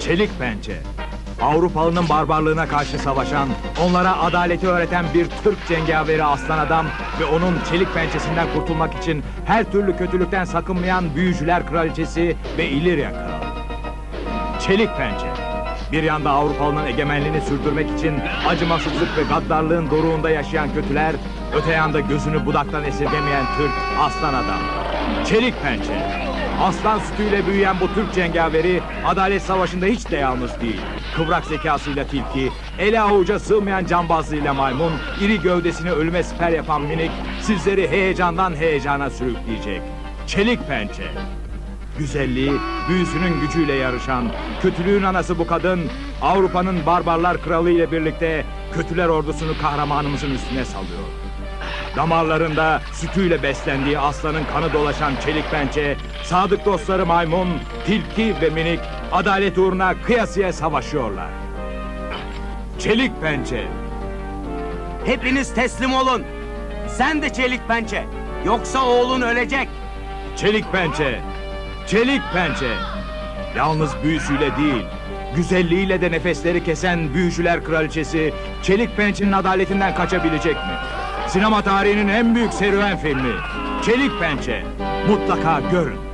Çelik pençe. Avrupalı'nın barbarlığına karşı savaşan, onlara adaleti öğreten bir Türk cengaveri aslan adam ve onun çelik pençesinden kurtulmak için her türlü kötülükten sakınmayan büyücüler kraliçesi ve İlirya kralı. Çelik pençe. Bir yanda Avrupalı'nın egemenliğini sürdürmek için acımasızlık ve gaddarlığın doruğunda yaşayan kötüler, öte yanda gözünü budaktan esirgemeyen Türk aslan adam. Çelik pençe. Aslan sütüyle büyüyen bu Türk cengaveri Adalet Savaşı'nda hiç de yalnız değil. Kıvrak zekasıyla tilki, ele avuca sığmayan cambazlığıyla maymun, iri gövdesini ölüme siper yapan minik sizleri heyecandan heyecana sürükleyecek. Çelik pençe. Güzelliği, büyüsünün gücüyle yarışan, kötülüğün anası bu kadın, Avrupa'nın barbarlar kralı ile birlikte kötüler ordusunu kahramanımızın üstüne salıyor. Damarlarında sütüyle beslendiği aslanın kanı dolaşan çelik pençe, sadık dostları maymun, tilki ve minik adalet uğruna kıyasıya savaşıyorlar. Çelik pençe, Hepiniz teslim olun. Sen de çelik pençe. Yoksa oğlun ölecek. çelik pençe, çelik pençe. Yalnız büyüsüyle değil, güzelliğiyle de nefesleri kesen büyücüler kraliçesi Çelik Pençe'nin adaletinden kaçabilecek mi? Sinema tarihinin en büyük serüven filmi Çelik Pençe. Mutlaka görün.